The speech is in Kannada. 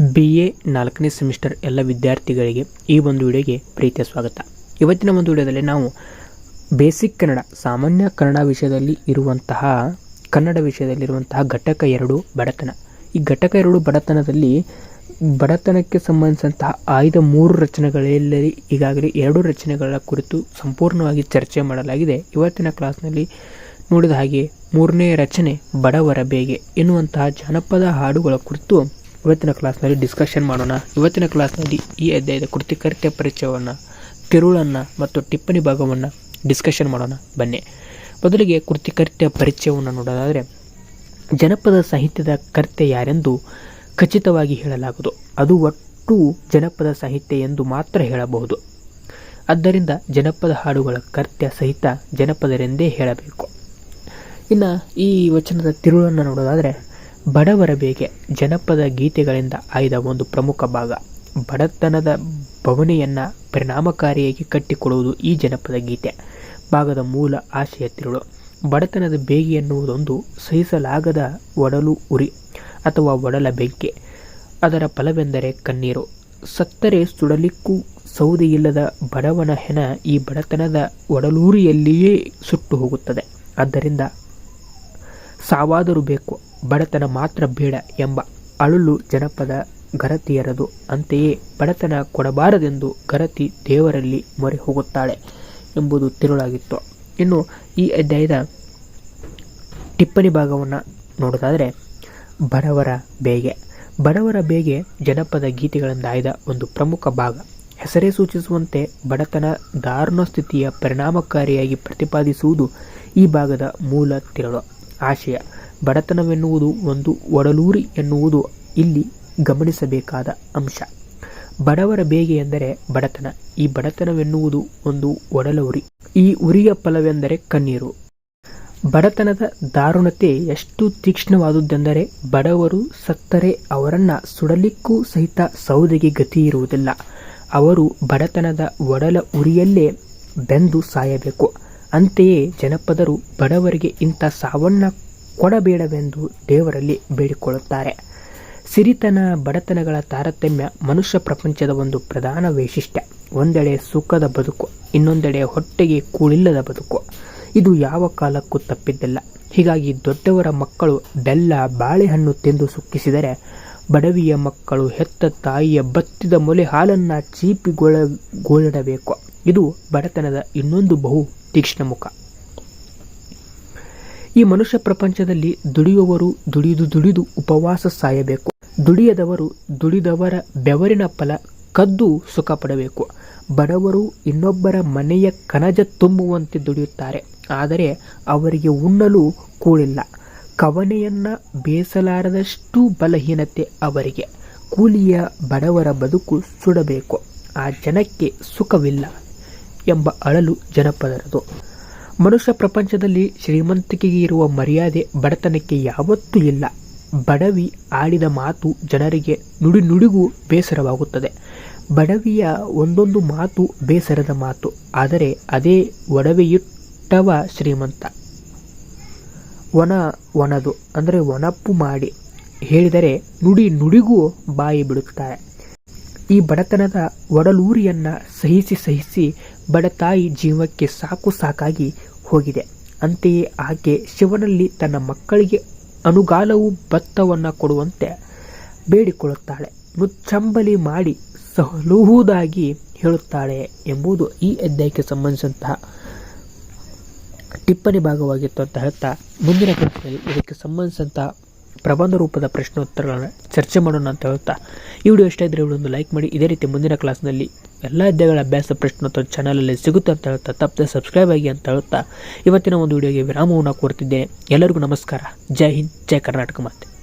ಬಿ ಎ ನಾಲ್ಕನೇ ಸೆಮಿಸ್ಟರ್ ಎಲ್ಲ ವಿದ್ಯಾರ್ಥಿಗಳಿಗೆ ಈ ಒಂದು ವಿಡಿಯೋಗೆ ಪ್ರೀತಿಯ ಸ್ವಾಗತ. ಇವತ್ತಿನ ಒಂದು ವಿಡಿಯೋದಲ್ಲಿ ನಾವು ಬೇಸಿಕ್ ಕನ್ನಡ, ಸಾಮಾನ್ಯ ಕನ್ನಡ ವಿಷಯದಲ್ಲಿ ಇರುವಂತಹ, ಕನ್ನಡ ವಿಷಯದಲ್ಲಿರುವಂತಹ ಘಟಕ ಎರಡು ಬಡತನ. ಈ ಘಟಕ ಎರಡು ಬಡತನದಲ್ಲಿ ಬಡತನಕ್ಕೆ ಸಂಬಂಧಿಸಿದಂತಹ ಆಯ್ದ ಮೂರು ರಚನೆಗಳಲ್ಲಿ ಈಗಾಗಲೇ ಎರಡು ರಚನೆಗಳ ಕುರಿತು ಸಂಪೂರ್ಣವಾಗಿ ಚರ್ಚೆ ಮಾಡಲಾಗಿದೆ. ಇವತ್ತಿನ ಕ್ಲಾಸ್ನಲ್ಲಿ ನೋಡಿದ ಹಾಗೆ ಮೂರನೇ ರಚನೆ ಬಡವರ ಬೇಗೆ ಎನ್ನುವಂತಹ ಜನಪದ ಹಾಡುಗಳ ಕುರಿತು ಇವತ್ತಿನ ಕ್ಲಾಸ್ನಲ್ಲಿ ಡಿಸ್ಕಷನ್ ಮಾಡೋಣ. ಇವತ್ತಿನ ಕ್ಲಾಸ್ನಲ್ಲಿ ಈ ಅಧ್ಯಾಯದ ಕೃತಿಕರ್ತ್ಯ ಪರಿಚಯವನ್ನು, ತಿರುಳನ್ನು ಮತ್ತು ಟಿಪ್ಪಣಿ ಭಾಗವನ್ನು ಡಿಸ್ಕಷನ್ ಮಾಡೋಣ. ಬನ್ನಿ. ಮೊದಲಿಗೆ ಕೃತಿಕರ್ತ್ಯ ಪರಿಚಯವನ್ನು ನೋಡೋದಾದರೆ, ಜನಪದ ಸಾಹಿತ್ಯದ ಕರ್ತೆ ಯಾರೆಂದು ಖಚಿತವಾಗಿ ಹೇಳಲಾಗದು ಅದು ಒಟ್ಟು ಜನಪದ ಸಾಹಿತ್ಯ ಎಂದು ಮಾತ್ರ ಹೇಳಬಹುದು. ಆದ್ದರಿಂದ ಜನಪದ ಹಾಡುಗಳ ಕರ್ತ್ಯ ಸಹಿತ ಜನಪದರೆಂದೇ ಹೇಳಬೇಕು. ಇನ್ನು ಈ ವಚನದ ತಿರುಳನ್ನು ನೋಡೋದಾದರೆ ಬಡವರ ಬೇಗೆ ಜನಪದ ಗೀತೆಗಳಿಂದ ಆಯ್ದ ಒಂದು ಪ್ರಮುಖ ಭಾಗ. ಬಡತನದ ಬವಣೆಯನ್ನು ಪರಿಣಾಮಕಾರಿಯಾಗಿ ಕಟ್ಟಿಕೊಡುವುದು ಈ ಜನಪದ ಗೀತೆ. ಭಾಗದ ಮೂಲ ಆಶಯ ತಿರುಳು. ಬಡತನದ ಬೇಗೆ ಎನ್ನುವುದೊಂದು ಸಹಿಸಲಾಗದ ಒಡಲು ಉರಿ ಅಥವಾ ಒಡಲ ಬೆಂಕಿ. ಅದರ ಫಲವೆಂದರೆ ಕಣ್ಣೀರು. ಸತ್ತರೆ ಸುಡಲಿಕ್ಕೂ ಸೌದೆಯಿಲ್ಲದ ಬಡವನ ಹೆಣ ಈ ಬಡತನದ ಒಡಲೂರಿಯಲ್ಲಿಯೇ ಸುಟ್ಟು ಹೋಗುತ್ತದೆ. ಆದ್ದರಿಂದ ಸಾವಾದರೂ ಬೇಕು, ಬಡತನ ಮಾತ್ರ ಬೇಡ ಎಂಬ ಅಳುಲು ಜನಪದ ಗರತಿಯರದು ಅಂತೆಯೇ ಬಡತನ ಕೊಡಬಾರದೆಂದು ಗರತಿ ದೇವರಲ್ಲಿ ಮೊರೆ ಹೋಗುತ್ತಾಳೆ ಎಂಬುದು ತಿರುಳಾಗಿತ್ತು. ಇನ್ನು ಈ ಅಧ್ಯಾಯದ ಟಿಪ್ಪಣಿ ಭಾಗವನ್ನು ನೋಡೋದಾದರೆ, ಬಡವರ ಬೇಗೆ. ಬಡವರ ಬೇಗೆ ಜನಪದ ಗೀತೆಗಳಿಂದಾಯ್ದ ಒಂದು ಪ್ರಮುಖ ಭಾಗ. ಹೆಸರೇ ಸೂಚಿಸುವಂತೆ ಬಡತನ ದಾರುಣ ಸ್ಥಿತಿಯ ಪರಿಣಾಮಕಾರಿಯಾಗಿ ಪ್ರತಿಪಾದಿಸುವುದು ಈ ಭಾಗದ ಮೂಲ ತಿರುಳು. ಆಶಯ. ಬಡತನವೆನ್ನುವುದು ಒಂದು ಒಡಲೂರಿ ಎನ್ನುವುದು ಇಲ್ಲಿ ಗಮನಿಸಬೇಕಾದ ಅಂಶ. ಬಡವರ ಬೇಗೆ ಎಂದರೆ ಬಡತನ. ಈ ಬಡತನವೆನ್ನುವುದು ಒಂದು ಒಡಲ ಉರಿ ಈ ಉರಿಯ ಫಲವೆಂದರೆ ಕಣ್ಣೀರು. ಬಡತನದ ದಾರುಣತೆ ಎಷ್ಟು ತೀಕ್ಷ್ಣವಾದುದೆಂದರೆ ಬಡವರು ಸತ್ತರೆ ಅವರನ್ನ ಸುಡಲಿಕ್ಕೂ ಸಹಿತ ಸೌದೆಗೆ ಗತಿ ಇರುವುದಿಲ್ಲ ಅವರು ಬಡತನದ ಒಡಲ ಉರಿಯಲ್ಲೇ ಬೆಂದು ಸಾಯಬೇಕು. ಅಂತೆಯೇ ಜನಪದರು ಬಡವರಿಗೆ ಇಂಥ ಸಾವನ್ನ ಕೊಡಬೇಡವೆಂದು ದೇವರಲ್ಲಿ ಬೇಡಿಕೊಳ್ಳುತ್ತಾರೆ. ಸಿರಿತನ ಬಡತನಗಳ ತಾರತಮ್ಯ ಮನುಷ್ಯ ಪ್ರಪಂಚದ ಒಂದು ಪ್ರಧಾನ ವೈಶಿಷ್ಟ್ಯ. ಒಂದೆಡೆ ಸುಖದ ಬದುಕು, ಇನ್ನೊಂದೆಡೆ ಹೊಟ್ಟೆಗೆ ಕೂಳಿಲ್ಲದ ಬದುಕು. ಇದು ಯಾವ ಕಾಲಕ್ಕೂ ತಪ್ಪಿದ್ದಲ್ಲ. ಹೀಗಾಗಿ ದೊಡ್ಡವರ ಮಕ್ಕಳು ಬೆಲ್ಲ, ಬಾಳೆಹಣ್ಣು ತಿಂದು ಸುಕ್ಕಿಸಿದರೆ ಬಡವಿಯ ಮಕ್ಕಳು ಹೆತ್ತ ತಾಯಿಯ ಬತ್ತಿದ ಮೊಲೆ ಹಾಲನ್ನು ಚೀಪಿಗೊಳ, ಗೋಳಿಡಬೇಕು. ಇದು ಬಡತನದ ಇನ್ನೊಂದು ಬಹು ತೀಕ್ಷ್ಣ ಮುಖ. ಈ ಮನುಷ್ಯ ಪ್ರಪಂಚದಲ್ಲಿ ದುಡಿಯುವವರು ದುಡಿದು ದುಡಿದು ಉಪವಾಸ ಸಾಯಬೇಕು. ದುಡಿಯದವರು ದುಡಿದವರ ಬೆವರಿನ ಫಲ ಕದ್ದು ಸುಖ ಪಡಬೇಕು ಬಡವರು ಇನ್ನೊಬ್ಬರ ಮನೆಯ ಕನಜ ತುಂಬುವಂತೆ ದುಡಿಯುತ್ತಾರೆ. ಆದರೆ ಅವರಿಗೆ ಉಣ್ಣಲು ಕೂಳಿಲ್ಲ. ಕವನೆಯನ್ನ ಬೇಸಲಾರದಷ್ಟು ಬಲಹೀನತೆ ಅವರಿಗೆ. ಕೂಲಿಯ ಬಡವರ ಬದುಕು ಸುಡಬೇಕು. ಆ ಜನಕ್ಕೆ ಸುಖವಿಲ್ಲ. ಎಂಬ ಅಳಲು ಜನಪದರದು. ಮನುಷ್ಯ ಪ್ರಪಂಚದಲ್ಲಿ ಶ್ರೀಮಂತಿಕೆಗೆ ಇರುವ ಮರ್ಯಾದೆ ಬಡತನಕ್ಕೆ ಯಾವತ್ತೂ ಇಲ್ಲ. ಬಡವಿ ಆಡಿದ ಮಾತು ಜನರಿಗೆ ನುಡಿ ನುಡಿಗೂ ಬೇಸರವಾಗುತ್ತದೆ. ಬಡವಿಯ ಒಂದೊಂದು ಮಾತು ಬೇಸರದ ಮಾತು, ಆದರೆ ಅದೇ ಒಡವೆಯುಟ್ಟವ ಶ್ರೀಮಂತ. ಒಣ ಒಣದು, ಅಂದರೆ ಒಣಪ್ಪು ಮಾಡಿ ಹೇಳಿದರೆ ನುಡಿ ನುಡಿಗೂ ಬಾಯಿ ಬಿಡುತ್ತಾರೆ. ಈ ಬಡತನದ ಒಡಲೂರಿಯನ್ನು ಸಹಿಸಿ ಸಹಿಸಿ ಬಡತಾಯಿ ಜೀವಕ್ಕೆ ಸಾಕು ಸಾಕಾಗಿ ಹೋಗಿದೆ. ಅಂತೆಯೇ ಆಕೆ ಶಿವನಲ್ಲಿ ತನ್ನ ಮಕ್ಕಳಿಗೆ ಅನುಗಾಲವು ಭತ್ತವನ್ನು ಕೊಡುವಂತೆ ಬೇಡಿಕೊಳ್ಳುತ್ತಾಳೆ. ಮುಚ್ಚಂಬಲಿ ಮಾಡಿ ಸಲುಹುವುದಾಗಿ ಹೇಳುತ್ತಾಳೆ ಎಂಬುದು ಈ ಅಧ್ಯಾಯಕ್ಕೆ ಸಂಬಂಧಿಸಿದಂತಹ ಟಿಪ್ಪಣಿ ಭಾಗವಾಗಿತ್ತು ಅಂತ ಹೇಳ್ತಾ ಮುಂದಿನ ಇದಕ್ಕೆ ಸಂಬಂಧಿಸಿದಂತಹ ಪ್ರಬಂಧ ರೂಪದ ಪ್ರಶ್ನೋತ್ತರಗಳನ್ನು ಚರ್ಚೆ ಮಾಡೋಣ ಅಂತ ಹೇಳ್ತಾ. ಈ ವಿಡಿಯೋ ಇಷ್ಟ ಇದ್ದರೆ ಒಂದು ಲೈಕ್ ಮಾಡಿ. ಇದೇ ರೀತಿ ಮುಂದಿನ ಕ್ಲಾಸ್ನಲ್ಲಿ ಎಲ್ಲ ಅಧ್ಯಾಯಗಳ ಅಭ್ಯಾಸ ಪ್ರಶ್ನೋತ್ತರ ಚಾನಲಲ್ಲಿ ಸಿಗುತ್ತೆ ಅಂತ ಹೇಳ್ತಾ. ತಪ್ಪದೆ ಸಬ್ಸ್ಕ್ರೈಬ್ ಆಗಿ ಅಂತ ಹೇಳ್ತಾ. ಇವತ್ತಿನ ಒಂದು ವಿಡಿಯೋಗೆ ವಿರಾಮವನ್ನು ಕೊಡ್ತಿದ್ದೇನೆ. ಎಲ್ಲರಿಗೂ ನಮಸ್ಕಾರ. ಜೈ ಹಿಂದ್, ಜೈ ಕರ್ನಾಟಕ ಮಾತೆ.